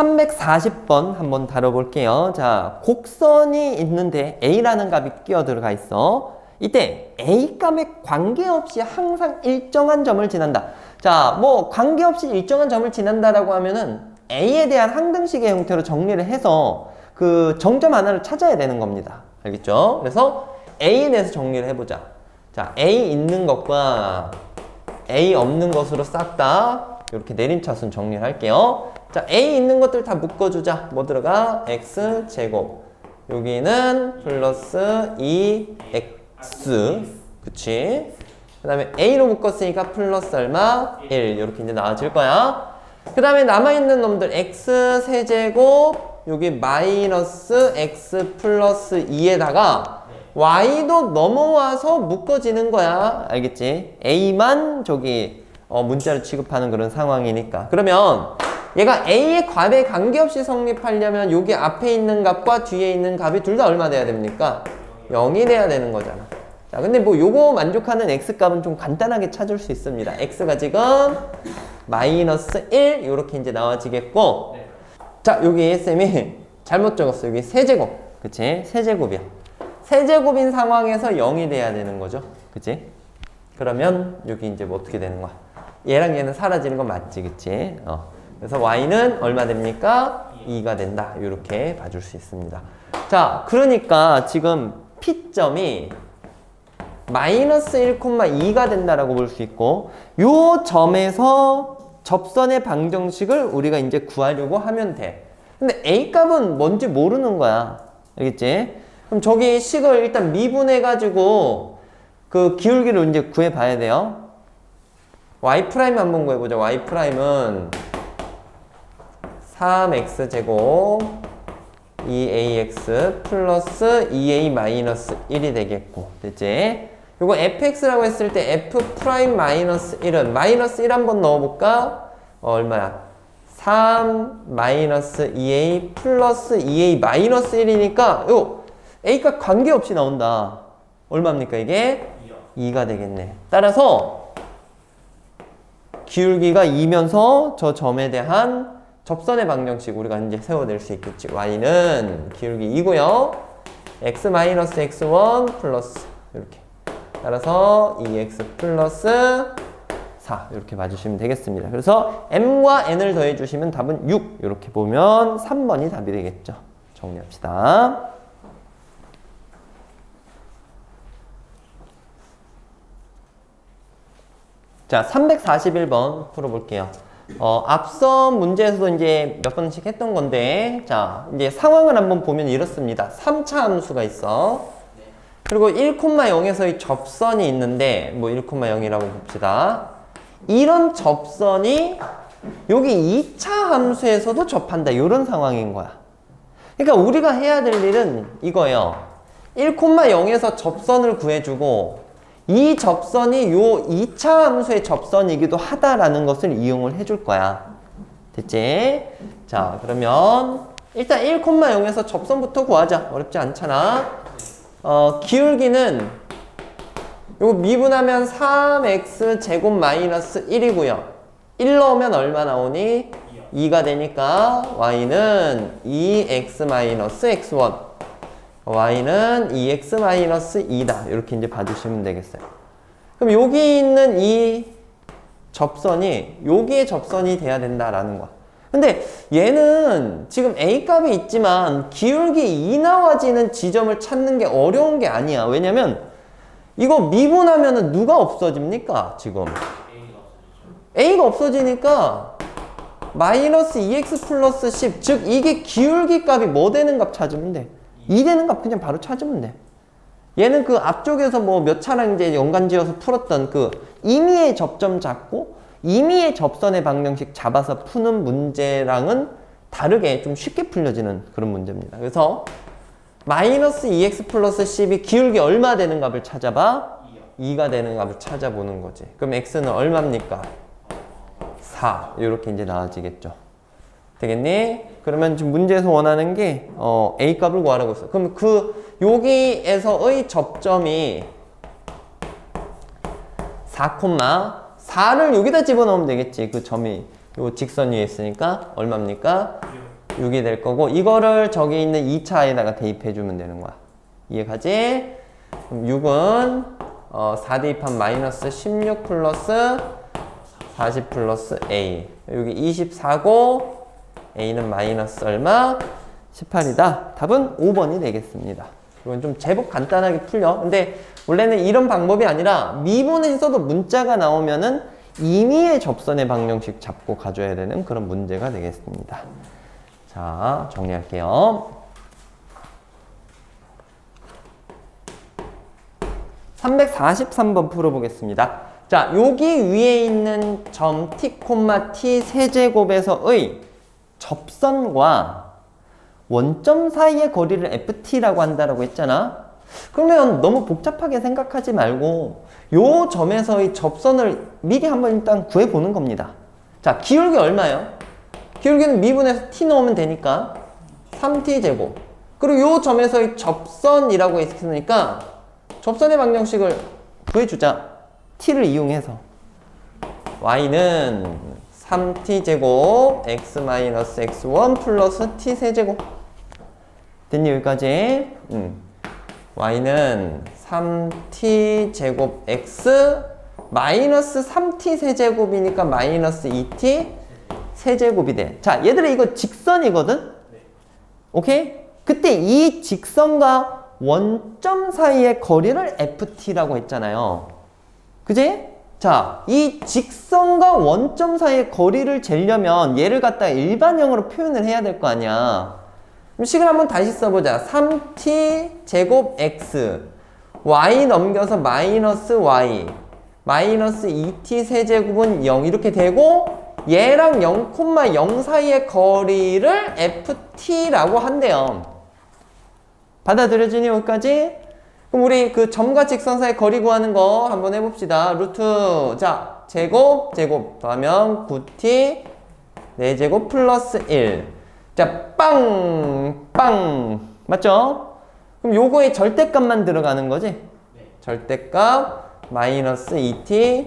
340번 한번 다뤄볼게요. 자, 곡선이 있는데 A라는 값이 끼어 들어가 있어. 이때 A 값에 관계없이 항상 일정한 점을 지난다. 자, 뭐 관계없이 일정한 점을 지난다라고 하면은 A에 대한 항등식의 형태로 정리를 해서 그 정점 하나를 찾아야 되는 겁니다. 알겠죠? 그래서 A에 대해서 정리를 해보자. 자, A 있는 것과 A 없는 것으로 싹 다 이렇게 내림차순 정리를 할게요. 자, A 있는 것들 다 묶어주자. 뭐 들어가? X 제곱. 여기는 플러스 2X. 그치? 그 다음에 A로 묶었으니까 플러스 얼마? 1. 이렇게 이제 나와질 거야. 그 다음에 남아있는 놈들 X 세제곱. 여기 마이너스 X 플러스 2에다가 y도 넘어와서 묶어지는 거야. 알겠지? a만 저기 어, 문자를 취급하는 그런 상황이니까. 그러면 얘가 a의 값에 관계없이 성립하려면 여기 앞에 있는 값과 뒤에 있는 값이 둘 다 얼마 돼야 됩니까? 0이 돼야 되는 거잖아. 자, 근데 뭐 요거 만족하는 x 값은 좀 간단하게 찾을 수 있습니다. x가 지금 마이너스 1 이렇게 이제 나와지겠고 자, 여기 쌤이 잘못 적었어. 여기 세제곱. 그치? 세제곱이야. 세제곱인 상황에서 0이 돼야 되는 거죠. 그치? 그러면 여기 이제 뭐 어떻게 되는 거야? 얘랑 얘는 사라지는 건 맞지, 그치? 어. 그래서 y는 얼마 됩니까? 2가 된다. 이렇게 봐줄 수 있습니다. 자, 그러니까 지금 P점이 마이너스 1,2가 된다라고 볼 수 있고 요 점에서 접선의 방정식을 우리가 이제 구하려고 하면 돼. 근데 A 값은 뭔지 모르는 거야. 알겠지? 그럼 저기 식을 일단 미분해 가지고 그 기울기를 이제 구해 봐야 돼요. y 프라임 한번 구해 보자. y 프라임은 3x 제곱 2ax 플러스 2a 마이너스 1이 되겠고 됐지? 요거 fx라고 했을 때 f 프라임 마이너스 1은 마이너스 1 한번 넣어볼까? 어, 얼마야? 3 마이너스 2a 플러스 2a 마이너스 1이니까 요 a가 관계없이 나온다. 얼마입니까 이게? 2가 되겠네. 따라서 기울기가 2면서 저 점에 대한 접선의 방정식 우리가 이제 세워낼 수 있겠지. y는 기울기 2고요. x x1 플러스 이렇게. 따라서 2x 플러스 4 이렇게 봐주시면 되겠습니다. 그래서 m과 n을 더해 주시면 답은 6 이렇게 보면 3번이 답이 되겠죠. 정리합시다. 자, 341번 풀어볼게요. 어, 앞서 문제에서도 이제 몇 번씩 했던 건데, 자, 이제 상황을 한번 보면 이렇습니다. 3차 함수가 있어. 그리고 1,0에서의 접선이 있는데, 뭐 1,0이라고 봅시다. 이런 접선이 여기 2차 함수에서도 접한다. 이런 상황인 거야. 그러니까 우리가 해야 될 일은 이거예요. 1,0에서 접선을 구해주고, 이 접선이 요 2차 함수의 접선이기도 하다라는 것을 이용을 해줄 거야. 됐지? 자, 그러면 일단 1,0에서 접선부터 구하자. 어렵지 않잖아. 어, 기울기는 요거 미분하면 3x 제곱 마이너스 1이고요. 1 넣으면 얼마 나오니? 2가 되니까 y는 2x 마이너스 x1 y는 2x-2다. 이렇게 이제 봐주시면 되겠어요. 그럼 여기 있는 이 접선이 여기에 접선이 돼야 된다라는 거야. 근데 얘는 지금 a 값이 있지만 기울기 2 나와지는 지점을 찾는 게 어려운 게 아니야. 왜냐면 이거 미분하면은 누가 없어집니까? 지금 a가 없어지니까 마이너스 2x 플러스 10. 즉 이게 기울기 값이 뭐 되는 값 찾으면 돼. 2 되는 값 그냥 바로 찾으면 돼. 얘는 그 앞쪽에서 뭐 몇 차례 이제 연관지어서 풀었던 그 임의의 접점 잡고 임의의 접선의 방정식 잡아서 푸는 문제랑은 다르게 좀 쉽게 풀려지는 그런 문제입니다. 그래서 마이너스 2x 플러스 10이 기울기 얼마 되는 값을 찾아봐? 2가 되는 값을 찾아보는 거지. 그럼 x는 얼마입니까? 4. 이렇게 이제 나와지겠죠. 되겠니? 그러면 지금 문제에서 원하는 게 어, a 값을 구하라고 했어. 그럼 그 여기에서의 접점이 4, 4를 여기다 집어넣으면 되겠지. 그 점이 요 직선 위에 있으니까 얼마입니까? 6이 될 거고 이거를 저기 있는 2차에다가 대입해 주면 되는 거야. 이해가지? 그럼 6은 어, 4 대입한 마이너스 16 플러스 40 플러스 A 여기 24고 A는 마이너스 얼마? 18이다. 답은 5번이 되겠습니다. 이건 좀 제법 간단하게 풀려. 근데 원래는 이런 방법이 아니라 미분에서도 문자가 나오면은 임의의 접선의 방정식 잡고 가져야 되는 그런 문제가 되겠습니다. 자, 정리할게요. 343번 풀어보겠습니다. 자, 여기 위에 있는 점 t, t 세제곱에서의 접선과 원점 사이의 거리를 ft라고 한다라고 했잖아. 그러면 너무 복잡하게 생각하지 말고 요 점에서의 접선을 미리 한번 일단 구해보는 겁니다. 자, 기울기 얼마예요? 기울기는 미분에서 t 넣으면 되니까 3t제곱. 그리고 요 점에서의 접선이라고 했으니까 접선의 방정식을 구해주자. t를 이용해서 y는 3t제곱 x-x1 플러스 t세제곱 됐니 여기까지? 음. y는 3t제곱 x 마이너스 3t 세제곱이니까 마이너스 2t 세제곱이 돼. 자, 얘들아 이거 직선이거든? 오케이? 그때 이 직선과 원점 사이의 거리를 ft라고 했잖아요. 그지? 자, 이 직선과 원점 사이의 거리를 재려면 얘를 갖다 일반형으로 표현을 해야 될 거 아니야. 그럼 식을 한번 다시 써보자. 3t 제곱 x y 넘겨서 마이너스 y 마이너스 2t 세제곱은 0 이렇게 되고 얘랑 0,0 사이의 거리를 ft라고 한대요. 받아들여지니 여기까지? 그럼 우리 그 점과 직선 사이 거리 구하는 거 한번 해봅시다. 루트 자 제곱 제곱 더하면 9t 4제곱 플러스 1. 자 빵! 빵! 맞죠? 그럼 요거의 절대값만 들어가는 거지? 절대값 마이너스 2t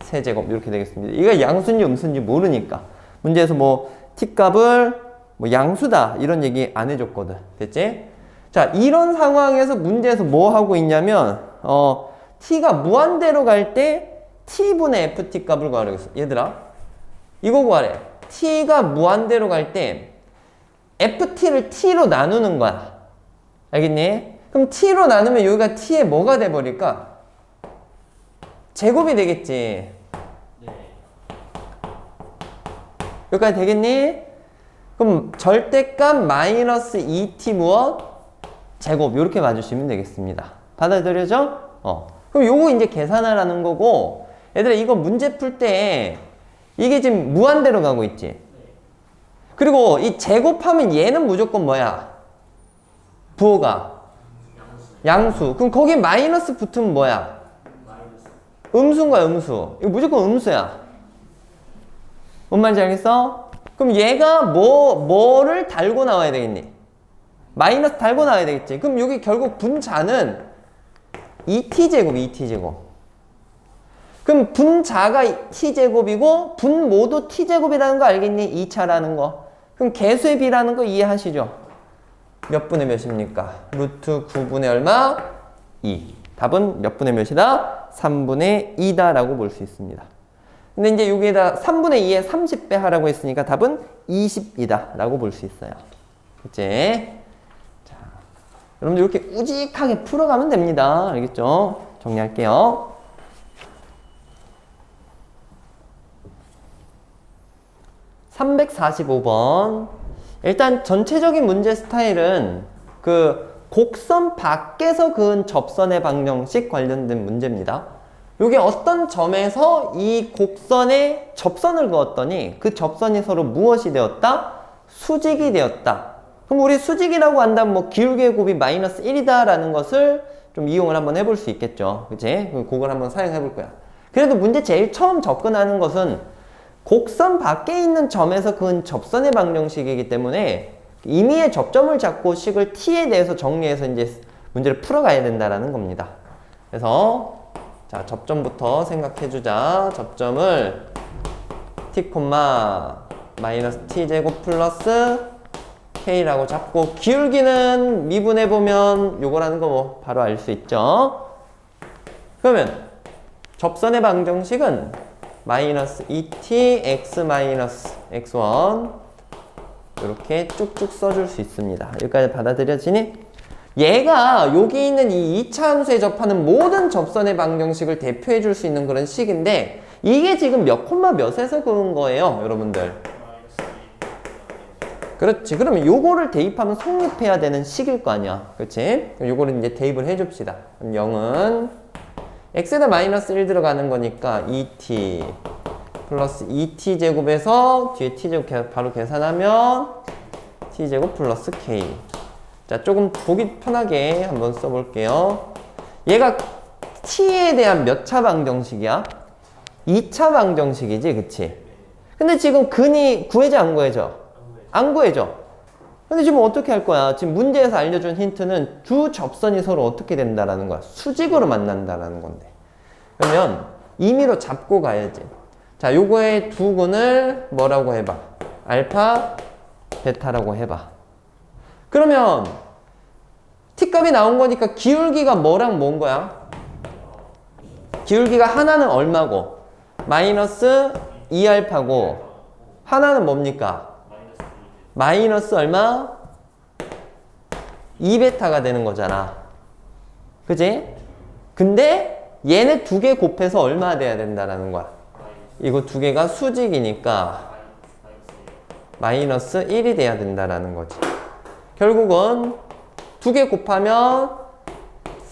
세제곱 이렇게 되겠습니다. 이거 양수인지 음수인지 모르니까 문제에서 뭐 t값을 뭐 양수다 이런 얘기 안 해줬거든. 됐지? 자, 이런 상황에서 문제에서 뭐 하고 있냐면, 어, t가 무한대로 갈 때 t분의 ft 값을 구하라고 했어. 얘들아, 이거 구하래. t가 무한대로 갈 때 ft를 t로 나누는 거야. 알겠니? 그럼 t로 나누면 여기가 t의 뭐가 돼버릴까? 제곱이 되겠지. 여기까지 되겠니? 그럼 절대값 마이너스 2t 무엇? 제곱 이렇게 맞으시면 되겠습니다. 받아들여져? 어. 그럼 요거 이제 계산하라는 거고 얘들아 이거 문제 풀 때 이게 지금 무한대로 가고 있지. 그리고 이 제곱하면 얘는 무조건 뭐야? 부호가 양수. 그럼 거기 마이너스 붙으면 뭐야? 음수인가 음수? 이거 무조건 음수야. 뭔 말인지 알겠어? 그럼 얘가 뭐 뭐를 달고 나와야 되겠니? 마이너스 달고 나와야 되겠지. 그럼 여기 결국 분자는 2t제곱, 2t제곱. 그럼 분자가 t제곱이고 분 모두 t제곱이라는 거 알겠니? 2차라는 거. 그럼 개수의 비라는 거 이해하시죠? 몇 분의 몇입니까? 루트 9분의 얼마? 2. 답은 몇 분의 몇이다? 3분의 2다 라고 볼 수 있습니다. 근데 이제 여기에다 3분의 2에 30배 하라고 했으니까 답은 20이다 라고 볼 수 있어요. 그치? 여러분들 이렇게 우직하게 풀어가면 됩니다. 알겠죠? 정리할게요. (345번) 일단 전체적인 문제 스타일은 그 곡선 밖에서 그은 접선의 방정식 관련된 문제입니다. 이게 어떤 점에서 이 곡선에 접선을 그었더니 그 접선이 서로 무엇이 되었다? 수직이 되었다. 그럼 우리 수직이라고 한다면 뭐 기울기의 곱이 마이너스 1이다라는 것을 좀 이용을 한번 해볼 수 있겠죠. 그치? 그걸 한번 사용해 볼 거야. 그래도 문제 제일 처음 접근하는 것은 곡선 밖에 있는 점에서 그은 접선의 방정식이기 때문에 임의의 접점을 잡고 식을 t에 대해서 정리해서 이제 문제를 풀어가야 된다라는 겁니다. 그래서 자 접점부터 생각해 주자. 접점을 t, 마이너스 t 제곱 플러스 K라고 잡고 기울기는 미분해 보면 요거라는 거 뭐 바로 알 수 있죠. 그러면 접선의 방정식은 마이너스 2t x 마이너스 x1 이렇게 쭉쭉 써줄 수 있습니다. 여기까지 받아들여지니? 얘가 여기 있는 이 2차 함수에 접하는 모든 접선의 방정식을 대표해 줄 수 있는 그런 식인데 이게 지금 몇 콤마 몇에서 그런 거예요, 여러분들. 그렇지. 그러면 요거를 대입하면 성립해야 되는 식일 거 아니야. 그렇지? 그럼 요거를 이제 대입을 해 줍시다. 그럼 0은 x에다 마이너스 1 들어가는 거니까 2t 플러스 2t 제곱에서 뒤에 t 제곱 개- 바로 계산하면 t 제곱 플러스 k. 자, 조금 보기 편하게 한번 써볼게요. 얘가 t에 대한 몇 차 방정식이야? 2차 방정식이지, 그치? 근데 지금 근이 구해져 안 구해져? 안 구해져. 근데 지금 어떻게 할 거야? 지금 문제에서 알려준 힌트는 두 접선이 서로 어떻게 된다라는 거야. 수직으로 만난다라는 건데. 그러면 임의로 잡고 가야지. 자, 요거의 두 근을 뭐라고 해봐? 알파, 베타라고 해봐. 그러면 t값이 나온 거니까 기울기가 뭐랑 뭔 거야? 기울기가 하나는 얼마고? 마이너스 2알파고 하나는 뭡니까? 마이너스 얼마? 2베타가 되는 거잖아. 그지? 근데 얘네 두 개 곱해서 얼마 돼야 된다라는 거야. 이거 두 개가 수직이니까 마이너스 1이 돼야 된다라는 거지. 결국은 두 개 곱하면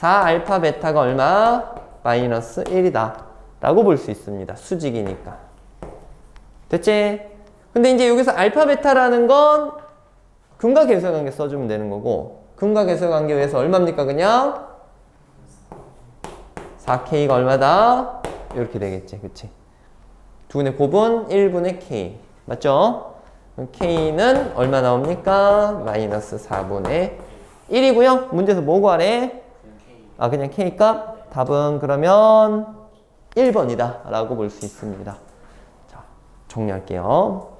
4알파 베타가 얼마? 마이너스 1이다. 라고 볼 수 있습니다. 수직이니까. 됐지? 근데 이제 여기서 알파 베타라는 건 근과 계수의 관계 써주면 되는 거고 근과 계수의 관계 위해서 얼마입니까 그냥? 4K가 얼마다? 이렇게 되겠지 그치? 두분의 곱은 1분의 K 맞죠? K는 얼마 나옵니까? 마이너스 4분의 1이고요 문제에서 뭐 구하래? 아 그냥 K 값? 답은 그러면 1번이다 라고 볼 수 있습니다 자 정리할게요